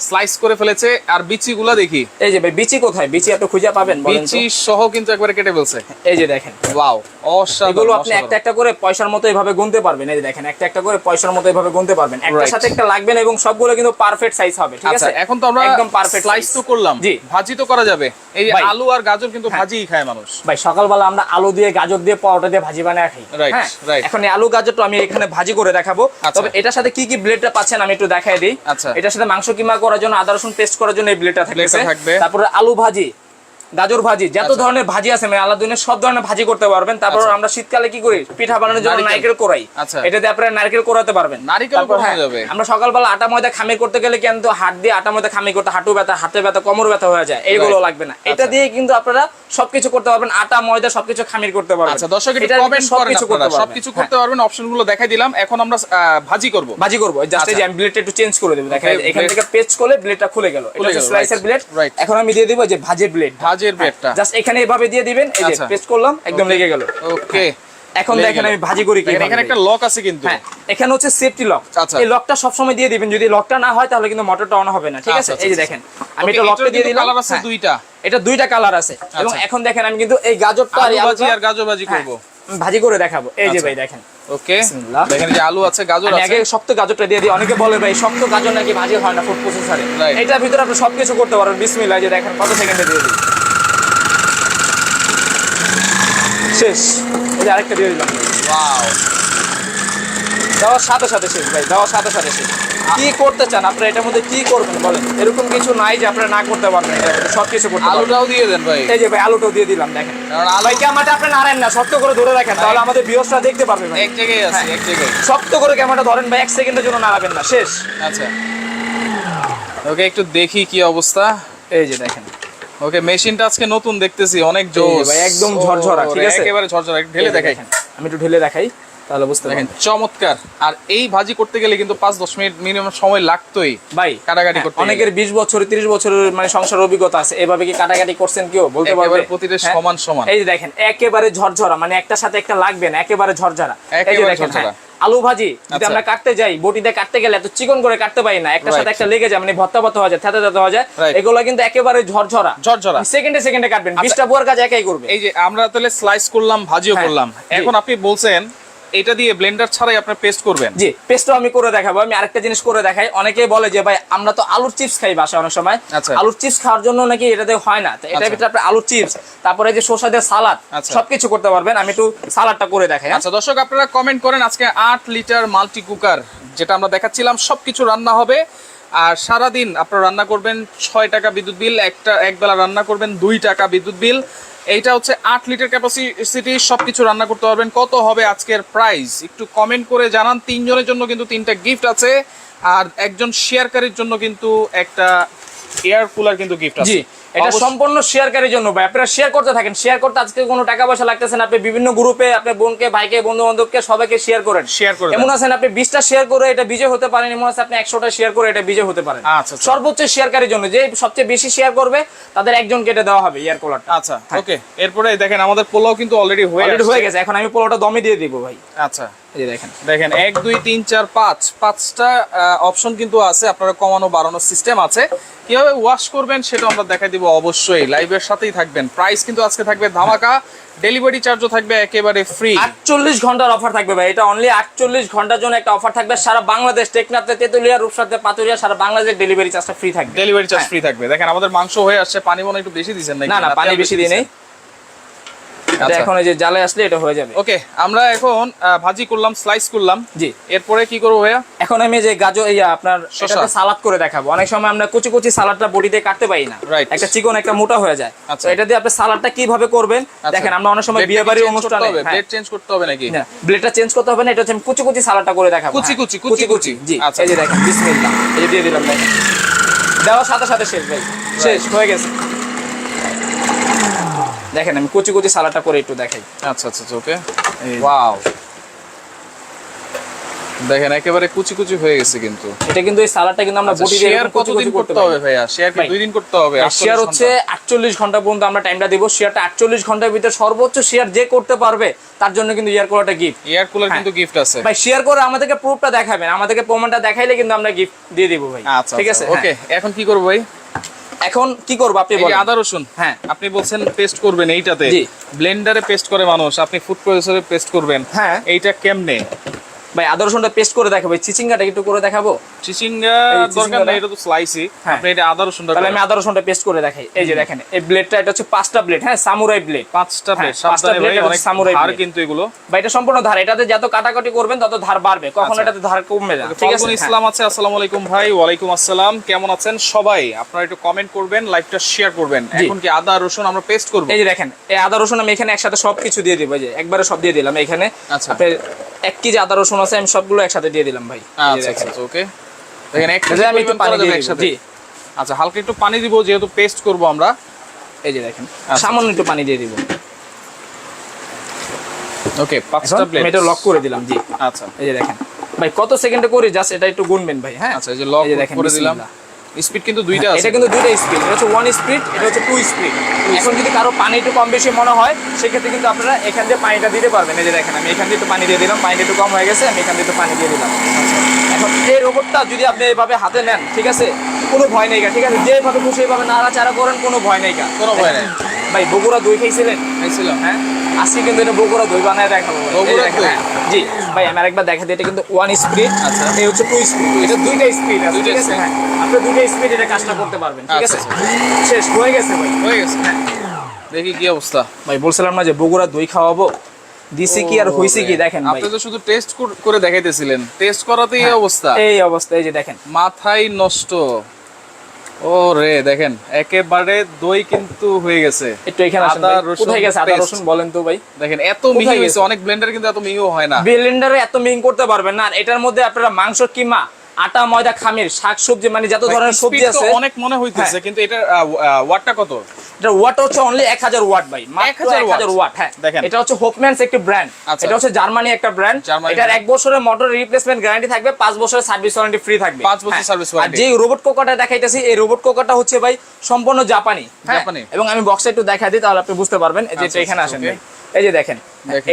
S2: স্লাইস করে ফেলেছে। আর বিচিগুলা দেখি।
S1: এই যে ভাই বিচি কোথায়? বিচি আপনি খুঁজে পাবেন
S2: বিচি সহ কিন্তু একবারে কেটে ফেলছে।
S1: এই যে দেখেন।
S2: ওয়াও অসাধারণ
S1: এগুলো আপনি একটা একটা করে পয়সার মতো এইভাবে গুনতে পারবেন। এই যে দেখেন একটা একটা করে পয়সার মতো এইভাবে গুনতে পারবেন। একটা সাথে একটা লাগবে না এবং সবগুলো কিন্তু পারফেক্ট সাইজ হবে ঠিক
S2: আচ্ছা
S1: আছে?
S2: এখন তো আমরা
S1: একদম পারফেক্ট
S2: স্লাইস তো করলাম।
S1: জি।
S2: ভাজি তো করা যাবে। এই আলু আর গাজর কিন্তু
S1: হ্যাঁ।
S2: ভাজিই খায় মানুষ।
S1: ভাই সকালবেলা আমরা আলু দিয়ে গাজর দিয়ে পরোটা দিয়ে ভাজি বানায় খাই।
S2: Right,
S1: হ্যাঁ? এখন এই আলু গাজরটা আমি এখানে ভাজি করে দেখাবো।
S2: আচ্ছা।
S1: তবে এটার সাথে কি কি ব্লেডটা পাচ্ছেন আমি একটু দেখাই দিই।
S2: আচ্ছা।
S1: এটার সাথে মাংস কিমা করার জন্য আদা রসুন পেস্ট করার জন্য এই ব্লেডটা থাকবে। তারপরে আলু ভাজি গাজর ভাজি যত
S2: আচ্ছা।
S1: ধরনের ভাজি আছে মানে আলাদা দিনের সব ধরনের ভাজি করতে পারবেন। তারপর
S2: আচ্ছা।
S1: আমরা শীতকালে কি করি? পিঠা বানানোর জন্য
S2: নারিকেল।
S1: নারকেল কোরাই।
S2: আচ্ছা।
S1: এটাতে আপনারা নারকেল কোরাতে পারবেন।
S2: কোরানো
S1: হ্যাঁ,
S2: যাবে।
S1: আমরা সকালবেলা আটা ময়দা খামির করতে গেলে কিন্তু হাত দিয়ে আটা ময়দা খামির করতে হাঁটু ব্যথা হাতে ব্যথা কোমর ব্যথা হয়ে যায়। এইগুলো লাগবে না। এটা। দিয়ে কিন্তু আপনারা সবকিছু করতে পারবেন। আটা ময়দা সবকিছু খামির করতে পারবেন।
S2: আচ্ছা দর্শক
S1: এটার
S2: কমেন্ট করেন
S1: সবকিছু করতে
S2: আপনারা
S1: পারবেন।
S2: সবকিছু
S1: হ্যাঁ,
S2: করতে পারবেন অপশনগুলো দেখাই দিলাম। এখন আমরা ভাজি করব।
S1: ভাজি করব। জাস্ট এই যে। আমি ব্লেডটা একটু চেঞ্জ করে দেবো। দেখেন এখান থেকে পেস্ট করলে ব্লেডটা খুলে গেল। এটা
S2: গেল,
S1: স্লাইসার ব্লেড. এখন আমি দিয়ে দিব যে ভাজের ব্লেড জাস্ট এখানে এভাবে দিয়ে দিবেন এই যে
S2: আচ্ছা।
S1: পেস্ট করলাম একদম লেগে গেল।
S2: ওকে
S1: এখন দেখেন আমি ভাজি করি
S2: এখানে একটা লক আছে কিন্তু।
S1: হ্যাঁ এখানে হচ্ছে সেফটি লক
S2: আচ্ছা।
S1: এই লকটা সবসময় দিয়ে দিবেন যদি লকটা না হয় তাহলে কিন্তু মোটরটা অন হবে না ঠিক আছে?
S2: আচ্ছা,
S1: এই যে
S2: আচ্ছা,
S1: দেখেন আমি এটা লকটা দিয়ে দিলাম।
S2: কালার আছে
S1: হ্যাঁ,
S2: দুইটা।
S1: এটা দুইটা কালার আছে। এবং
S2: আচ্ছা।
S1: এখন দেখেন আমি কিন্তু এই গাজরটা আর
S2: ভাজি আর গাজর ভাজি
S1: হ্যাঁ,
S2: করব।
S1: ভাজি করে দেখাবো। এই যে
S2: আচ্ছা।
S1: ভাই দেখেন।
S2: ওকে দেখেন যে আলু আছে গাজর আছে।
S1: আগে শক্ত গাজরটা দিয়ে দিই অনেকে বলে ভাই শক্ত গাজর নাকি ভাজি হয় না ফুড প্রসেসরে. এটার ভিতরে আপনি সবকিছু করতে পারবেন বিসমিল্লাহ যে দেখেন কত সেকেন্ডে দিয়ে দিই। শেষ। এই যে আরেকটা দিয়ে দিলাম।
S2: ওয়াও
S1: দেওয়ার সাথে সাথে শেষ ভাই দেওয়ার সাথে সাথে শেষ। কি করতে চান আপনারা? এটার মধ্যে কি করবেন বলেন? এরকম কিছু নাই যে আপনারা না করতে পারবেন সব কিছু করতে
S2: আলুটাও দিয়ে দেন ভাই।
S1: এই যে ভাই আলুটাও দিয়ে দিলাম দেখেন।
S2: কারণ
S1: ভাই ক্যামেরাটা আপনি নাড়েন না? শক্ত করে ধরে রাখেন তাহলে আমাদের ভিউসরা দেখতে পারবে ভাই।
S2: এক জায়গায় আছে
S1: হ্যাঁ।
S2: এক জায়গায়।
S1: শক্ত করে ক্যামেরাটা ধরেন ভাই এক সেকেন্ডের জন্য নাড়াবেন না শেষ।
S2: আচ্ছা। ওকে একটু দেখি কি অবস্থা।
S1: এই যে দেখেন।
S2: ওকে মেশিনটা আজকে নতুন দেখতেছি অনেক জোস
S1: ভাই, একদম ঝরঝরা, ঠিক আছে?
S2: একেবারে ঝরঝরা ঢেলে দেখাই।
S1: আমি একটু ঢেলে দেখাই। তাহলে বুঝতে
S2: দেখেন চমৎকার। আর এই ভাজি করতে গেলে কিন্তু পাঁচ দশ মিনিট মিনিমাম সময় লাগতোই
S1: ভাই
S2: কাটাকাটি করতে
S1: অনেকের বিশ বছর তিরিশ বছরের মানে সংসার অভিজ্ঞতা আছে। এভাবে কি কাটাকাটি করছেন কেউ? বলতে পারবে?
S2: প্রতিটা
S1: হ্যাঁ?
S2: সমান সমান।
S1: এই যে দেখেন একেবারে ঝরঝরা মানে সাথে একটা লাগবে না একেবারে ঝরঝরা। এই যে দেখেন হ্যাঁ, আলু ভাজি যদি
S2: আচ্ছা।
S1: আমরা কাটতে যাই বটিতে কাটতে গেলে এত চিকন করে কাটতে পারি না একটা সাথে একটা লেগে যায় মানে ভত্তা ভত্তা হয়ে যায় থেতে থেতে হয়ে যায়. এগুলো কিন্তু একেবারে ঝরঝরা।
S2: ঝরঝরা।
S1: সেকেন্ডে সেকেন্ডে কাটবেন
S2: আচ্ছা।
S1: বিশটা বুয়ার কাজ একাই করবে।
S2: এই যে আমরা তাহলে স্লাইস করলাম ভাজিও
S1: হ্যাঁ,
S2: করলাম। এখন আপনি বলছেন এটা দিয়ে ব্লেন্ডার ছাড়াই আপনি পেস্ট করবেন
S1: জি পেস্টও আমি করে দেখাবো আমি আরেকটা জিনিস করে দেখাই অনেকেই বলে যে ভাই আমরা তো আলুর চিপস খাই বাসায় অনেক সময়
S2: আচ্ছা।
S1: আলুর চিপস খাওয়ার জন্য নাকি এটা দিয়ে হয় না তো এটার
S2: আচ্ছা।
S1: ভিতরে আপনি আলুর চিপস তারপরে যে শসা দিয়ে সালাদ
S2: আচ্ছা।
S1: সবকিছু করতে পারবেন আমি একটু সালাদটা করে দেখাই হ্যাঁ?
S2: আচ্ছা দর্শক আপনারা কমেন্ট করেন আজকে আট লিটার মাল্টি কুকার যেটা আমরা দেখাচ্ছিলাম সবকিছু রান্না হবে আর সারাদিন আপনারা রান্না করবেন ছয় টাকা বিদ্যুৎ বিল একটা একবেলা রান্না করবেন দুই টাকা বিদ্যুৎ বিল এইটা হচ্ছে আট লিটার ক্যাপাসিটি সবকিছু রান্না করতে পারবেন। কত হবে আজকের প্রাইস একটু কমেন্ট করে জানান। তিনজনের জন্য কিন্তু তিনটা গিফট আছে। আর একজন শেয়ারকারীর জন্য কিন্তু একটা এয়ার কুলার কিন্তু গিফট আছে।
S1: এটা সম্পূর্ণ শেয়ারকারীর জন্য ভাই। আপনারা শেয়ার করতে থাকেন। শেয়ার করতে আজকে কোনো টাকা পয়সা লাগতেছে না। আপনি বিভিন্ন গ্রুপে আপনার বোনকে ভাইকে বন্ধু বান্ধবকে সবাইকে শেয়ার করেন।
S2: Share করে দেন।
S1: এমন আছেন আপনি বিশটা শেয়ার করে এটা বিজয় হতে পারেন। এমন আছে আপনি একশোটা শেয়ার করে এটা বিজয় হতে পারেন।
S2: আচ্ছা, আচ্ছা।
S1: সর্বোচ্চ শেয়ারকারীর জন্য যে সবচেয়ে বেশি শেয়ার করবে তাদের একজন কেটে দেওয়া হবে ইয়ার কোলারটা
S2: আচ্ছা ওকে এরপরে দেখেন আমাদের পোলাও কিন্তু অলরেডি হয়ে
S1: হয়ে গেছে। এখন আমি পোলোটা দমে দিয়ে দিব ভাই।
S2: আচ্ছা।
S1: এই দেখেন।
S2: দেখেন এক দুই তিন চার পাঁচ। পাঁচটা অপশন কিন্তু আছে আপনারা কমানো বাড়ানোর সিস্টেম আছে। কীভাবে ওয়াশ করবেন সেটা আমরা দেখাই দিব অবশ্যই। লাইভের সাথেই থাকবেন। প্রাইস কিন্তু আজকে থাকবে ধামাকা। ডেলিভারি চার্জও থাকবে একেবারে ফ্রি
S1: আটচল্লিশ ঘণ্টার অফার থাকবে ভাই। এটা অনলি আটচল্লিশ ঘণ্টার জন্য একটা অফার থাকবে। সারা বাংলাদেশ টেকনাথে তেতুলিয়া রূপসাতে পাতুরিয়া সারা বাংলাদেশ ডেলিভারি চার্জটা ফ্রি থাকবে।
S2: Delivery charge. ফ্রি থাকবে। দেখেন আমাদের মাংস হয়ে আসছে পানি মনে একটু বেশি দিচ্ছেন
S1: না না পানি বেশি দিয়ে নেই। এখন এই যে জালে আসলে এটা হয়ে যাবে।
S2: ওকে আমরা এখন ভাজি করলাম স্লাইস করলাম।
S1: জি।
S2: এরপরে কি করব ভাইয়া?
S1: এখন আমি যে গাজর এই আপনার। এটাতে সালাদ করে দেখাবো। অনেক সময় আমরা কুচি কুচি সালাদটা বডিতে কাটতে পারি না। একটা চিকন একটা মোটা হয়ে যায়।
S2: আচ্ছা।
S1: তো এটা দিয়ে আপনি সালাদটা কীভাবে করবেন? দেখেন আমরা অনেক সময় বিয়ে বাড়ির অনুষ্ঠানে হ্যাঁ।
S2: ব্লেড চেঞ্জ করতে হবে নাকি?
S1: ব্লেডটা চেঞ্জ করতে হবে না এটা হচ্ছে কুচি কুচি সালাদটা করে দেখাবো।
S2: কুচি
S1: হ্যাঁ।
S2: কুচি, কুচি কুচি।
S1: জি
S2: আচ্ছা।
S1: এই যে দেখেন বিসমিল্লাহ। এই যে দিয়ে দিলাম দেখেন। দেওয়ার সাথে সাথে শেষ ভাই। শেষ হয়ে গেছে। দেখেন আমি কুচি কুচি সালাদটা করে একটু দেখাই।
S2: আচ্ছা আচ্ছা ওকে। ওয়াও। দেখেন একেবারে কুচি কুচি হয়ে গেছে কিন্তু।
S1: এটা কিন্তু এই সালাদটা কিন্তু আমরা বডি
S2: শেয়ার
S1: এরকম কুচি
S2: কতদিন
S1: করতে
S2: হবে ভাইয়া? শেয়ার কি দুই দিন করতে হবে?
S1: শেয়ার হচ্ছে আটচল্লিশ ঘণ্টা পর্যন্ত আমরা টাইমটা দিব। শেয়ারটা আটচল্লিশ ঘণ্টার ভিতরে সর্বোচ্চ শেয়ার যে করতে পারবে তার জন্য কিন্তু ইয়ার কোলাটা গিফট
S2: এয়ার কুলার। কিন্তু গিফট আছে।
S1: ভাই শেয়ার করে আমাদেরকে প্রুফটা দেখাবেন। আমাদেরকে প্রমাণটা দেখাইলে কিন্তু আমরা গিফট দিয়ে দিব ভাই।
S2: আচ্ছা
S1: ঠিক আছে?
S2: ওকে
S1: হ্যাঁ।
S2: এখন কি করব ভাই?
S1: এখন কি করব আপনি বলেন
S2: আদা রসুন
S1: হ্যাঁ।
S2: আপনি বলছেন পেস্ট করবেন এইটাতে। ব্লেন্ডারে পেস্ট করে মানুষ আপনি ফুড প্রসেসরে পেস্ট করবেন
S1: হ্যাঁ।
S2: এইটা কেমনে
S1: ভাই আদা রসুনটা পেস্ট করে দেখাবো চিচিঙ্গাটা একটু করে দেখাবো
S2: চিচিঙ্গা দরকার? নেই এটা তো স্লাইসই
S1: হ্যাঁ।
S2: আপনি এটা আদা রসুনটা
S1: তাহলে আমি। আদা রসুনটা পেস্ট করে দেখাই এই যে দেখেন এই ব্লেডটা এটা হচ্ছে পাঁচটা ব্লেড হ্যাঁ সামুরাই ব্লেড
S2: পাঁচটা
S1: হ্যাঁ,
S2: প্লেট
S1: পাঁচটা
S2: ভাই
S1: এটা
S2: অনেক ধার
S1: plate।
S2: কিন্তু এগুলো
S1: বা এটা সম্পূর্ণ ধার এটাতে যত কাটাকাটি করবেন তত ধার বাড়বে কখন
S2: আচ্ছা।
S1: এটাতে ধার কমবে না ঠিক আছে হ্যাঁ।
S2: ইসলাম আছে আসসালামু আলাইকুম ভাই ওয়ালাইকুম আসসালাম কেমন আছেন সবাই আপনারা একটু কমেন্ট করবেন লাইভটা শেয়ার করবেন এখন কি আদা রসুন আমরা পেস্ট করব
S1: এই যে দেখেন এই আদা রসুন আমি এখানে একসাথে সবকিছু দিয়ে দিব এই যে একবারে সব দিয়ে দিলাম এখানে
S2: আচ্ছা।
S1: এক কেজি আদা রসুন আছে আমি সবগুলো একসাথে দিয়ে দিলাম ভাই।
S2: আচ্ছা আচ্ছা ওকে। দেখেন এক
S1: আমি একটু পানি দিয়ে দিব,
S2: একসাথে আচ্ছা হালকা একটু পানি দিব যেহেতু পেস্ট করব আমরা।
S1: এই যে দেখেন
S2: আচ্ছা।
S1: সামান্য একটু পানি দিয়ে দিব।
S2: ওকে পাঁচটা প্লেট
S1: এটা লক করে দিলাম জি।
S2: আচ্ছা।
S1: এই যে দেখেন। ভাই কত সেকেন্ডে করে জাস্ট এটা একটু গুনবেন ভাই হ্যাঁ?
S2: আচ্ছা এই যে লক করে দিলাম। স্পিড কিন্তু দুইটা আছে
S1: এটা কিন্তু দুইটা স্পিড এটা হচ্ছে ওয়ান স্পিড এটা হচ্ছে টু স্পিড এখন যদি কারও পানি একটু কম বেশি মনে হয় সেক্ষেত্রে কিন্তু আপনারা এখান দিয়ে পানিটা দিতে পারবেন এই যে দেখেন আমি এখান দিয়ে একটু পানি দিয়ে দিলাম পানিটা একটু কম হয়ে গেছে আমি এখান দিয়ে একটু পানি দিয়ে দিলাম। এখন এই রোবটটা যদি আপনি এইভাবে হাতে নেন ঠিক আছে কোনো ভয় নেই ঠিক আছে যেভাবে খুশি এইভাবে নাড়াচাড়া করেন কোনো ভয় নেই।
S2: কোনো ভয় নেই।
S1: ভাই বগুড়া দই খাইছিলেন
S2: খাইছিলাম
S1: হ্যাঁ আজকে কিন্তু এটা বগুড়া দই বানায় দেখাবো
S2: বগুড়া দই?
S1: হ্যাঁ। জি ভাই আমি আরেকবার দেখা দিই এটা কিন্তু ওয়ান স্পিড
S2: আচ্ছা।
S1: এই হচ্ছে টু স্পিড এটা দুইটা স্পিড আছে
S2: দুইটা
S1: ঠিক আছে? হ্যাঁ আপনি দুইটা স্পিড এটা কাজটা করতে পারবেন ঠিক
S2: আচ্ছা,
S1: আছে শেষ হয়ে গেছে ভাই।
S2: হয়ে গেছে। দেখি কি অবস্থা।
S1: ভাই বলছিলাম না যে বগুড়া দই খাওয়াবো? দিছি কি আর হইছে কি? দেখেন ভাই।
S2: আপনি তো শুধু টেস্ট করে দেখাইতেছিলেন। টেস্ট করাতেই অবস্থা।
S1: এই অবস্থা এই যে দেখেন।
S2: মাথায় নষ্ট। ও রে দেখেন একেবারে দই কিন্তু হয়ে গেছে।
S1: একটু এখানে আসেন কোথায় গেছে? আদা রসুন বলেন তো ভাই।
S2: দেখেন এত মিহি হয়েছে? অনেক ব্লেন্ডার কিন্তু এত মিহিও হয় না।
S1: ব্লেন্ডারে এত মিং করতে পারবেন না। এটার মধ্যে আপনারা মাংস কিমা আটা ময়দা খামির শাক সবজি মানে যত ধরনের সবজি আছে।
S2: অনেক মনে হইতেছে
S1: হ্যাঁ।
S2: কিন্তু এটা ওয়াটটা কত?
S1: এটা ওয়াট হচ্ছে অনলি এক হাজার ওয়াট ভাই মাত্র
S2: 1000
S1: এক হাজার ওয়াট হ্যাঁ
S2: দেখেন।
S1: এটা হচ্ছে হোপম্যানস একটি ব্র্যান্ড
S2: আচ্ছা।
S1: এটা হচ্ছে জার্মানি একটা ব্র্যান্ড এটার এক বছরের মোটর রিপ্লেসমেন্ট গ্যারান্টি থাকবে পাঁচ বছরের সার্ভিস ওয়ারেন্টি ফ্রি থাকবে
S2: পাঁচ বছর
S1: সার্ভিস
S2: ওয়ারেন্টি
S1: আর যে রোবট কোকাটা দেখাইতেছি এই রোবট কোকাটা হচ্ছে ভাই সম্পূর্ণ জাপানি হ্যাঁ?
S2: জাপানি।
S1: এবং আমি বক্সে একটু দেখা দিই তাহলে আপনি বুঝতে পারবেন যে
S2: আচ্ছা,
S1: এটা এখানে
S2: আচ্ছা,
S1: আসেন ভাই। এই যে দেখেন।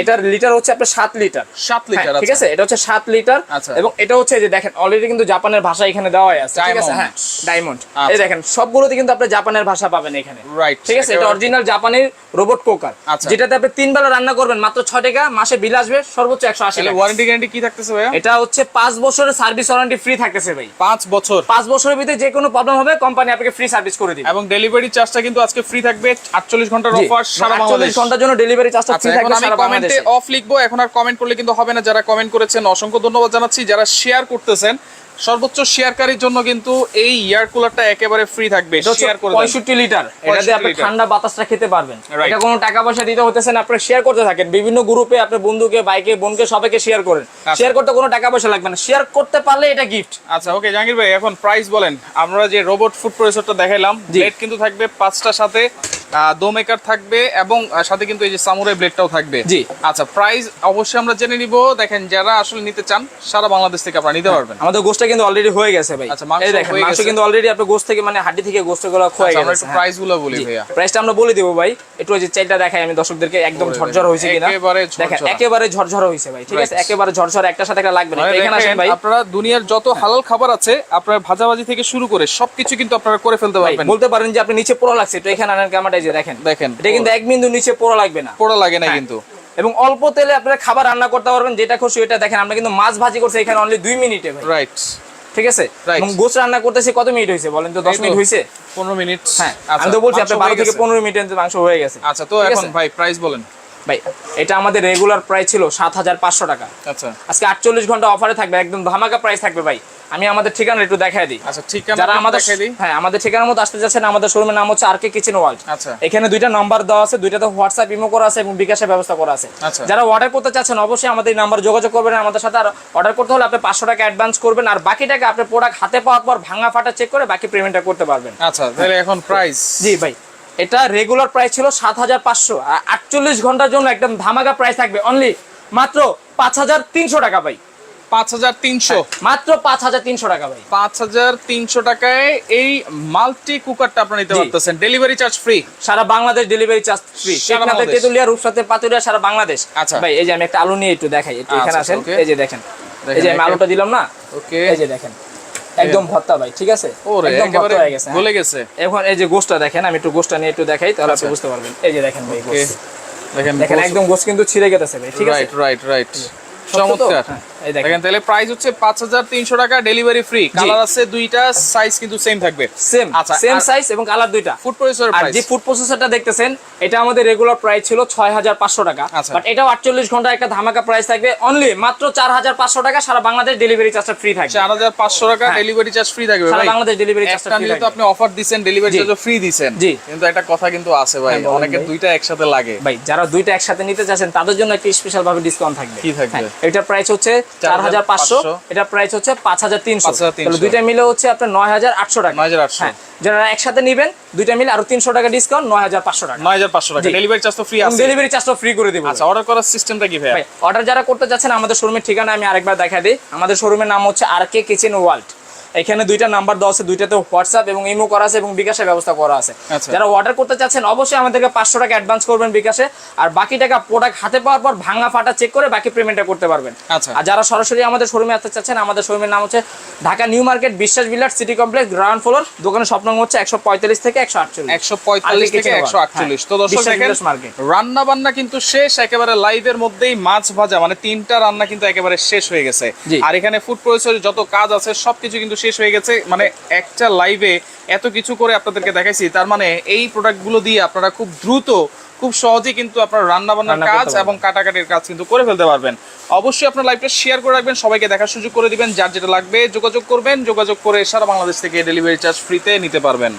S1: এটার লিটার হচ্ছে আপনার সাত লিটার
S2: সাত লিটার
S1: হ্যাঁ, ঠিক আছে? এটা হচ্ছে সাত লিটার
S2: আচ্ছা।
S1: এবং এটা হচ্ছে যে দেখেন অলরেডি কিন্তু জাপানের ভাষা এখানে দেওয়াই আছে ঠিক আছে? হ্যাঁ ডায়মন্ড
S2: আচ্ছা।
S1: এই দেখেন সবগুলোতে কিন্তু আপনি জাপানের ভাষা পাবেন এখানে।
S2: রাইট
S1: ঠিক আছে? এটা অরিজিনাল জাপানের রোবট কুকার
S2: আচ্ছা।
S1: যেটাতে আপনি তিন বেলা রান্না করবেন মাত্র ছয় টাকা মাসে বিল আসবে সর্বোচ্চ একশো আশি টাকা।
S2: ওয়ারেন্টি গ্যারান্টি কি থাকতেছে ভাইয়া?
S1: এটা হচ্ছে পাঁচ বছরের সার্ভিস ওয়ারেন্টি ফ্রি থাকতেছে ভাই।
S2: পাঁচ বছর।
S1: পাঁচ বছরের ভিতরে যে কোনো প্রবলেম হবে কোম্পানি আপনাকে ফ্রি সার্ভিস করে দিবে।
S2: এবং ডেলিভারি চার্জটা কিন্তু আজকে ফ্রি থাকবে আটচল্লিশ
S1: ঘণ্টার
S2: অফার সারা
S1: আটচল্লিশ ঘণ্টার জন্য ডেলিভারি চার্জটা
S2: আচ্ছা
S1: ফ্রি
S2: এখন
S1: থাকবে
S2: আমি
S1: সারা
S2: কমেন্টে অফ লিখব এখন আর কমেন্ট করলে কিন্তু হবে না। যারা কমেন্ট করেছেন অসংখ্য ধন্যবাদ জানাচ্ছি যারা শেয়ার করতেছেন সর্বোচ্চ শেয়ারকারীর জন্য কিন্তু এই এয়ার কুলারটা একেবারে ফ্রি থাকবে শেয়ার করে দেন।
S1: পঁয়ষট্টি লিটার। এটা দিয়ে আপনি ঠান্ডা বাতাসটা খেতে পারবেন। এটা কোনো টাকা পয়সা দিতে হতেছে না আপনি শেয়ার করতে থাকেন। বিভিন্ন গ্রুপে আপনার বন্ধুকে বাইকে বোনকে সবাইকে শেয়ার করেন।
S2: আচ্ছা।
S1: শেয়ার করতে কোনো টাকা পয়সা লাগবে না। শেয়ার করতে পারলে এটা গিফট
S2: আচ্ছা ওকে জাহাঙ্গীর ভাই এখন প্রাইস বলেন। আমরা যে রোবট ফুড প্রসেসরটা দেখাইলাম। ব্লেড কিন্তু থাকবে পাঁচটার সাথে দো মেকার থাকবে এবং সাথে কিন্তু এই যে সামুরাই ব্লেডটাও থাকবে।
S1: জি।
S2: আচ্ছা প্রাইস অবশ্যই আমরা জেনে নিব। দেখেন যারা আসলে নিতে চান সারা বাংলাদেশ থেকে আপনারা নিতে পারবেন।
S1: আমাদের গোষ্ঠটা কিন্তু অলরেডি হয়ে গেছে ভাই।
S2: আচ্ছা, মাংস
S1: এই দেখেন মাংস কিন্তু অলরেডি আপনার গোষ্ঠ থেকে মানে হাড্ডি থেকে গোষ্ঠগুলো খয়ে
S2: আচ্ছা, আমরা একটু প্রাইসগুলো বলি ভাইয়া।
S1: প্রাইসটা আমরা বলে দিব ভাই একটু ওই যে চাইটা দেখাই আমি দর্শকদেরকে একদম ঝরঝর হয়েছে কিনা।
S2: একেবারে ঝরঝরা।
S1: একেবারে ঝরঝর হয়েছে ভাই ঠিক আছে. একেবারে ঝরঝর একটা সাথে একটা লাগবে না। এখানে আসেন ভাই।
S2: আপনারা দুনিয়ার যত হালাল খাবার আছে আপনার ভাজাভাজি থেকে শুরু করে সবকিছু কিন্তু আপনারা করে ফেলতে পারবেন।
S1: বলতে পারেন যে আপনি নিচে পোড়া লাগছে তো এখানে আনেন ক্যামেরাটা যে দেখেন।
S2: দেখেন
S1: এটা কিন্তু এক বিন্দু নিচে পোড়া লাগবে না।
S2: পোড়া লাগে না
S1: হ্যাঁ।
S2: কিন্তু।
S1: এবং অল্প তেলে আপনারা খাবার রান্না করতে পারবেন যেটা খুশি এটা দেখেন আমরা কিন্তু মাছ ভাজি করছি এখানে অনলি দুই মিনিটে
S2: রাইট
S1: ঠিক আছে? এবং গোস রান্না করতেছি কত মিনিট হয়েছে বলেন তো? দশ মিনিট হয়েছে?
S2: পনেরো মিনিট।
S1: হ্যাঁ
S2: আচ্ছা,
S1: আমি তো বলছি
S2: মাংস
S1: আপনি
S2: হয়ে
S1: বারো থেকে পনেরো মিনিটের মাংস হয়ে গেছে।
S2: আচ্ছা তো এখন ভাই প্রাইস বলেন।
S1: ভাই এটা আমাদের রেগুলার প্রাইস ছিল সাত হাজার পাঁচশো টাকা।
S2: আচ্ছা।
S1: আজকে আটচল্লিশ ঘণ্টা অফারে থাকবে একদম ধামাকা প্রাইস থাকবে ভাই। আমি আমাদের ঠিকানা একটু দেখাই দিই।
S2: আচ্ছা ঠিকানা
S1: যারা আমাদের। হ্যাঁ আমাদের ঠিকানার মধ্যে আসতে যাচ্ছেন আমাদের শোরুমের নাম হচ্ছে আর কে কিচেন ওয়ার্ল্ড
S2: আচ্ছা।
S1: এখানে দুইটা নাম্বার দেওয়া আছে দুইটাতে হোয়াটসঅ্যাপ ইমো করা আছে এবং বিকাশের ব্যবস্থা করা আছে।
S2: আচ্ছা।
S1: যারা অর্ডার করতে চাচ্ছেন অবশ্যই আমাদের এই নাম্বার যোগাযোগ করবেন আমাদের সাথে আর অর্ডার করতে হলে আপনি পাঁচশো টাকা অ্যাডভান্স করবেন আর বাকি টাকা আপনি প্রোডাক্ট হাতে পাওয়ার পর ভাঙা ফাটা চেক করে বাকি পেমেন্টটা করতে পারবেন।
S2: আচ্ছা তাহলে এখন প্রাইস
S1: জি ভাই এটা রেগুলার প্রাইস ছিল সাত হাজার পাঁচশো আর আটচল্লিশ ঘণ্টার জন্য একদম ধামাকা প্রাইস থাকবে অনলি মাত্র পাঁচ হাজার তিনশো টাকা ভাই।
S2: পাঁচ হাজার তিনশো।
S1: মাত্র পাঁচ হাজার তিনশো টাকা ভাই।
S2: পাঁচ হাজার তিনশো টাকায় এই মাল্টি কুকারটা আপনারা নিতে পারতেছেন। ডেলিভারি চার্জ ফ্রি
S1: সারা বাংলাদেশ ডেলিভারি চার্জ ফ্রি টেকনাফে তেতুলিয়া রূপসাতে পাতুরিয়া সারা বাংলাদেশ।
S2: আচ্ছা।
S1: ভাই এই যে আমি একটা আলু নিয়ে একটু দেখাই একটু এখানে
S2: আচ্ছা,
S1: আসেন। এই যে দেখেন।
S2: দেখেন,
S1: এই যে আমি আলুটা দিলাম না?
S2: ওকে।
S1: এই যে দেখেন। একদম ভর্তা ভাই ঠিক আছে? একদম ভর্তা হয়ে গেছে হ্যাঁ।
S2: গলে গেছে।
S1: এখন এই যে গোশটা দেখেন আমি একটু গোশটা নিয়ে একটু দেখাই তাহলে আপনি
S2: আচ্ছা।
S1: বুঝতে পারবেন। এই যে দেখেন ভাই গোশ।
S2: দেখেন
S1: একদম গোশ কিন্তু ছিঁড়ে গেছে ভাই ঠিক আছে?
S2: Right right? চমৎকার।
S1: হ্যাঁ, দেখেন।
S2: তাহলে প্রাইস হচ্ছে পাঁচ হাজার তিনশো টাকা ডেলিভারি ফ্রি কালার আছে দুইটা সাইজ কিন্তু সেম থাকবে।
S1: সেম
S2: আচ্ছা,
S1: সেম সাইজ এবং কালার দুইটা।
S2: ফুড প্রসেসর প্রাইস
S1: যে ফুড প্রসেসরটা দেখতেছেন এটা আমাদের রেগুলার প্রাইস ছিল ছয় হাজার পাঁচশো টাকা।
S2: আচ্ছা।
S1: বাট আটচল্লিশ ঘণ্টা একটা ধামাকা প্রাইস থাকবে। অনলি মাত্র চার হাজার পাঁচশো টাকা সারা বাংলাদেশ ডেলিভারি চার্জটা ফ্রি থাকবে।
S2: চার হাজার পাঁচশো টাকা
S1: হ্যাঁ।
S2: ডেলিভারি চার্জ ফ্রি থাকবে
S1: সারা বাংলাদেশ ডেলিভারি চার্জটা ফ্রি থাকবে।
S2: আপনি অফার দিচ্ছেন ডেলিভারি। চার্জও ফ্রি দিচ্ছেন
S1: জি।
S2: কিন্তু একটা কথা কিন্তু আছে ভাই।
S1: হ্যাঁ, ভাই।
S2: দুইটা একসাথে লাগে।
S1: ভাই যারা দুইটা একসাথে নিতে চাচ্ছেন তাদের জন্য একটা স্পেশাল ভাবে ডিসকাউন্ট থাকবে।
S2: কি থাকবে?
S1: হ্যাঁ, এটার প্রাইস হচ্ছে চার হাজার পাঁচশো
S2: 4,500
S1: এটার প্রাইস হচ্ছে পাঁচ হাজার তিনশো। দুইটা মিলে হচ্ছে আপনার নয় হাজার আটশো টাকা।
S2: নয়
S1: হাজার আটশো। যারা একসাথে নিবেন দুইটা মিলে আরও তিনশো টাকা ডিসকাউন্ট নয় হাজার পাঁচশো টাকা।
S2: নয় হাজার পাঁচশো টাকা। ডেলিভারি চার্জ তো ফ্রি আছে।
S1: ডেলিভারি তো ফ্রি করে দেবো।
S2: আচ্ছা অর্ডার করার সিস্টেমটা কি ভাই
S1: অর্ডার যারা করতে আমাদের শোরুমের ঠিকানা আমি আরেকবার দেখা দিই। আমাদের শোরুমের নাম হচ্ছে আর কে কিচেন ওয়ার্ল্ড এখানে দুইটা নাম্বার দেওয়া আছে দুইটাতে হোয়াটসঅ্যাপ এবং ইমো করা আছে এবং বিকাশের ব্যবস্থা করা আছে
S2: আচ্ছা।
S1: যারা অর্ডার করতে চাচ্ছেন অবশ্যই আমাদেরকে পাঁচশো টাকা অ্যাডভান্স করবেন বিকাশে আর বাকি টাকা প্রোডাক্ট হাতে পাওয়ার পর ভাঙা ফাটা চেক করে বাকি পেমেন্টটা করতে পারবেন
S2: আচ্ছা।
S1: আর যারা সরাসরি আমাদের শোরুমে আসতে চাচ্ছেন আমাদের শোরুমের নাম হচ্ছে Dhaka new market Biswas builder city complex ground floor দোকানের স্বপ্ন হচ্ছে একশো পঁয়তাল্লিশ থেকে একশো আটচল্লিশ
S2: একশো পঁয়তাল্লিশ থেকে একশো আটচল্লিশ
S1: হ্যাঁ।
S2: তো দর্শক
S1: বিলাস market।
S2: রান্না বান্না কিন্তু শেষ একেবারে লাইভের মধ্যেই মাছ ভাজা মানে তিনটা রান্না কিন্তু একেবারে শেষ হয়ে গেছে আর এখানে ফুড প্রসেসরের যত কাজ আছে সবকিছু কিন্তু শেষ হয়ে গেছে। মানে একটা লাইভে এত কিছু করে আপনাদেরকে দেখাইছি। তার মানে এই প্রোডাক্টগুলো দিয়ে আপনারা খুব দ্রুত খুব সহজেই কিন্তু আপনার রান্না বান্নার কাজ এবং কাটাকাটির কাজ কিন্তু করে ফেলতে পারবেন। অবশ্যই আপনার লাইভটা শেয়ার করে রাখবেন সবাইকে দেখার সুযোগ করে দিবেন। যার যেটা লাগবে যোগাযোগ করবেন যোগাযোগ করে সারা বাংলাদেশ থেকে ডেলিভারি চার্জ ফ্রিতে নিতে পারবেন।